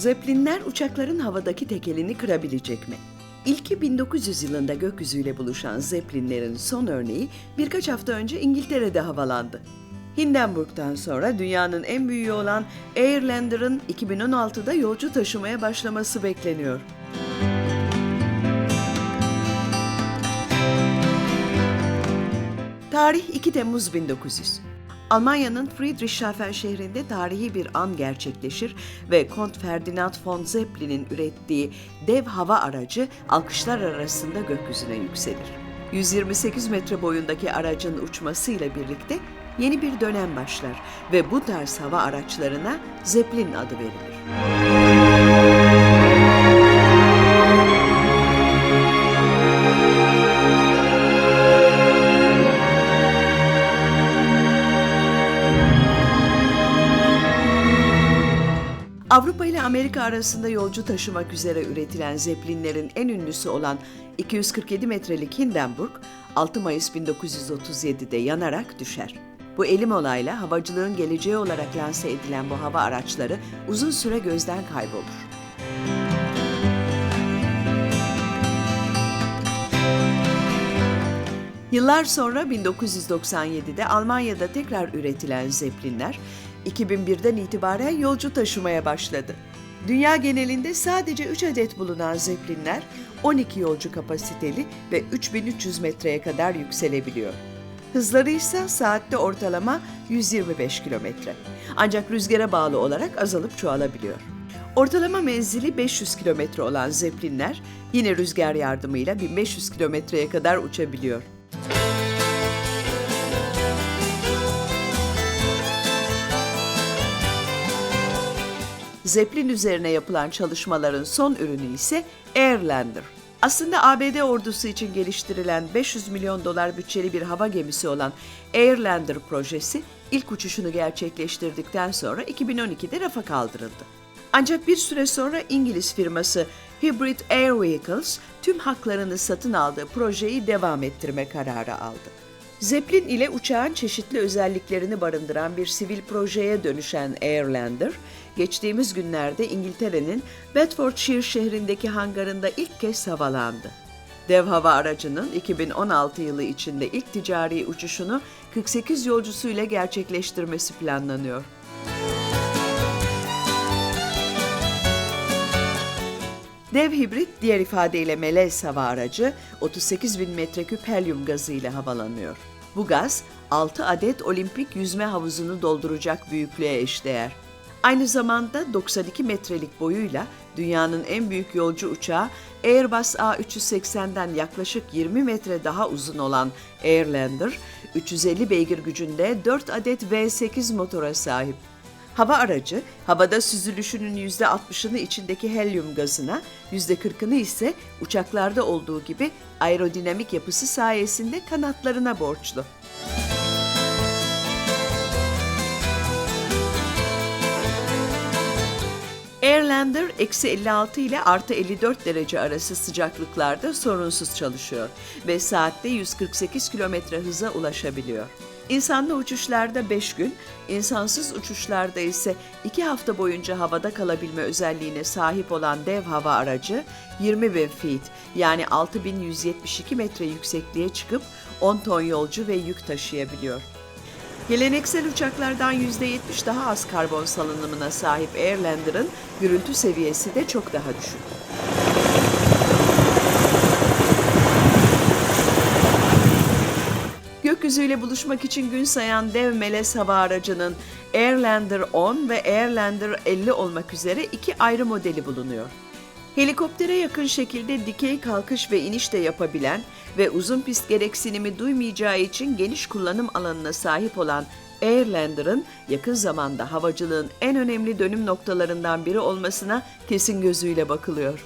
Zeplinler uçakların havadaki tekelini kırabilecek mi? İlki 1900 yılında gökyüzüyle buluşan Zeplinlerin son örneği birkaç hafta önce İngiltere'de havalandı. Hindenburg'dan sonra dünyanın en büyüğü olan Airlander'ın 2016'da yolcu taşımaya başlaması bekleniyor. Tarih 2 Temmuz 1900. Almanya'nın Friedrichshafen şehrinde tarihi bir an gerçekleşir ve Kont Ferdinand von Zeppelin'in ürettiği dev hava aracı alkışlar arasında gökyüzüne yükselir. 128 metre boyundaki aracın uçmasıyla birlikte yeni bir dönem başlar ve bu tarz hava araçlarına Zeppelin adı verilir. Avrupa ile Amerika arasında yolcu taşımak üzere üretilen Zeppelinlerin en ünlüsü olan 247 metrelik Hindenburg, 6 Mayıs 1937'de yanarak düşer. Bu elim olayla havacılığın geleceği olarak lanse edilen bu hava araçları uzun süre gözden kaybolur. Yıllar sonra 1997'de Almanya'da tekrar üretilen Zeppelinler 2001'den itibaren yolcu taşımaya başladı. Dünya genelinde sadece 3 adet bulunan Zeppelinler 12 yolcu kapasiteli ve 3300 metreye kadar yükselebiliyor. Hızları ise saatte ortalama 125 kilometre. Ancak rüzgara bağlı olarak azalıp çoğalabiliyor. Ortalama menzili 500 kilometre olan Zeppelinler yine rüzgar yardımıyla 1500 kilometreye kadar uçabiliyor. Zeppelin üzerine yapılan çalışmaların son ürünü ise Airlander. Aslında ABD ordusu için geliştirilen 500 milyon dolar bütçeli bir hava gemisi olan Airlander projesi ilk uçuşunu gerçekleştirdikten sonra 2012'de rafa kaldırıldı. Ancak bir süre sonra İngiliz firması Hybrid Air Vehicles tüm haklarını satın aldığı projeyi devam ettirme kararı aldı. Zeppelin ile uçağın çeşitli özelliklerini barındıran bir sivil projeye dönüşen Airlander, geçtiğimiz günlerde İngiltere'nin Bedfordshire şehrindeki hangarında ilk kez havalandı. Dev hava aracının 2016 yılı içinde ilk ticari uçuşunu 48 yolcusuyla gerçekleştirmesi planlanıyor. Dev hibrit diğer ifadeyle melez hava aracı 38 bin metreküp helyum gazı ile havalanıyor. Bu gaz 6 adet olimpik yüzme havuzunu dolduracak büyüklüğe eşdeğer. Aynı zamanda 92 metrelik boyuyla dünyanın en büyük yolcu uçağı Airbus A380'den yaklaşık 20 metre daha uzun olan Airlander, 350 beygir gücünde 4 adet V8 motora sahip. Hava aracı, havada süzülüşünün %60'ını içindeki helyum gazına, %40'ını ise uçaklarda olduğu gibi aerodinamik yapısı sayesinde kanatlarına borçlu. Airlander eksi 56 ile artı 54 derece arası sıcaklıklarda sorunsuz çalışıyor ve saatte 148 kilometre hıza ulaşabiliyor. İnsanlı uçuşlarda 5 gün, insansız uçuşlarda ise 2 hafta boyunca havada kalabilme özelliğine sahip olan dev hava aracı 20 bin feet yani 6172 metre yüksekliğe çıkıp 10 ton yolcu ve yük taşıyabiliyor. Geleneksel uçaklardan %70 daha az karbon salınımına sahip Airlander'ın gürültü seviyesi de çok daha düşük. Gökyüzüyle buluşmak için gün sayan dev melez hava aracının Airlander 10 ve Airlander 50 olmak üzere iki ayrı modeli bulunuyor. Helikoptere yakın şekilde dikey kalkış ve iniş de yapabilen ve uzun pist gereksinimi duymayacağı için geniş kullanım alanına sahip olan Airlander'ın yakın zamanda havacılığın en önemli dönüm noktalarından biri olmasına kesin gözüyle bakılıyor.